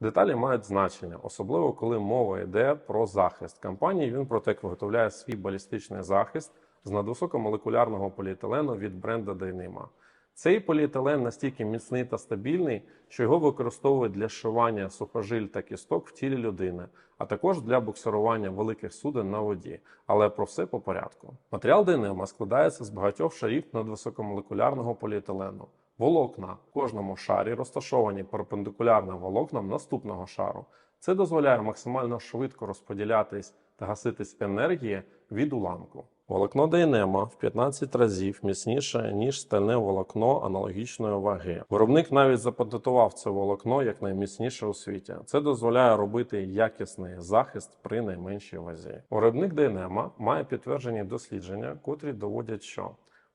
Деталі мають значення, особливо коли мова йде про захист. Компанії Вінпротек виготовляє свій балістичний захист з надвисокомолекулярного поліетилену від бренда Dyneema. Цей поліетилен настільки міцний та стабільний, що його використовують для шивання сухожиль та кісток в тілі людини, а також для буксирування великих суден на воді. Але про все по порядку. Матеріал Dyneema складається з багатьох шарів надвисокомолекулярного поліетилену. Волокна в кожному шарі розташовані перпендикулярно волокнам наступного шару. Це дозволяє максимально швидко розподілятись та гаситись енергії від уламку. Волокно Dyneema в 15 разів міцніше, ніж стальне волокно аналогічної ваги. Виробник навіть запатентував це волокно як найміцніше у світі. Це дозволяє робити якісний захист при найменшій вазі. Виробник Dyneema має підтверджені дослідження, котрі доводять, що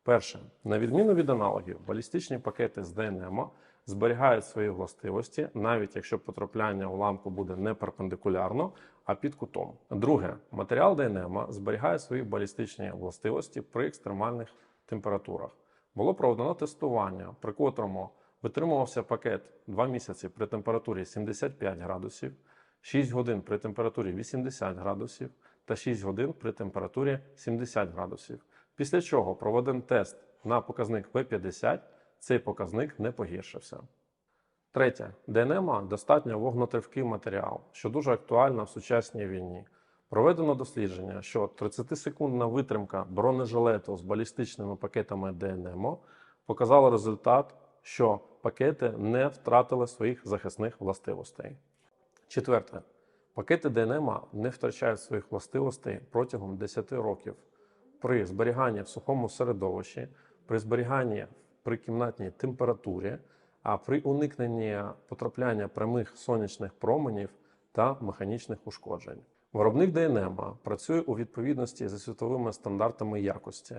Перше, на відміну від аналогів, балістичні пакети з Dyneema зберігають свої властивості, навіть якщо потрапляння уламку буде не перпендикулярно, а під кутом. Друге, матеріал Dyneema зберігає свої балістичні властивості при екстремальних температурах. Було проведено тестування, при котрому витримувався пакет 2 місяці при температурі 75 градусів, 6 годин при температурі 80 градусів та 6 годин при температурі 70 градусів. Після чого проведен тест на показник В50, цей показник не погіршився. Третє. Dyneema – достатньо вогнотривкий матеріал, що дуже актуально в сучасній війні. Проведено дослідження, що 30-секундна витримка бронежилету з балістичними пакетами Dyneema показала результат, що пакети не втратили своїх захисних властивостей. Четверте. Пакети Dyneema не втрачають своїх властивостей протягом 10 років при зберіганні в сухому середовищі, при зберіганні при кімнатній температурі, а при уникненні потрапляння прямих сонячних променів та механічних ушкоджень. Виробник Dyneema працює у відповідності зі світовими стандартами якості,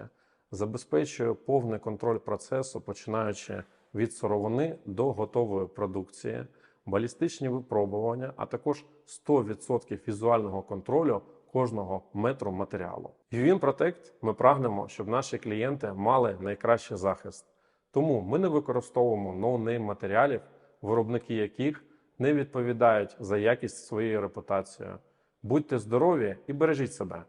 забезпечує повний контроль процесу, починаючи від сировини до готової продукції, балістичні випробування, а також 100% візуального контролю кожного метру матеріалу. В Protect ми прагнемо, щоб наші клієнти мали найкращий захист. Тому ми не використовуємо ноунейм матеріалів, виробники яких не відповідають за якість своєї репутації. Будьте здорові і бережіть себе.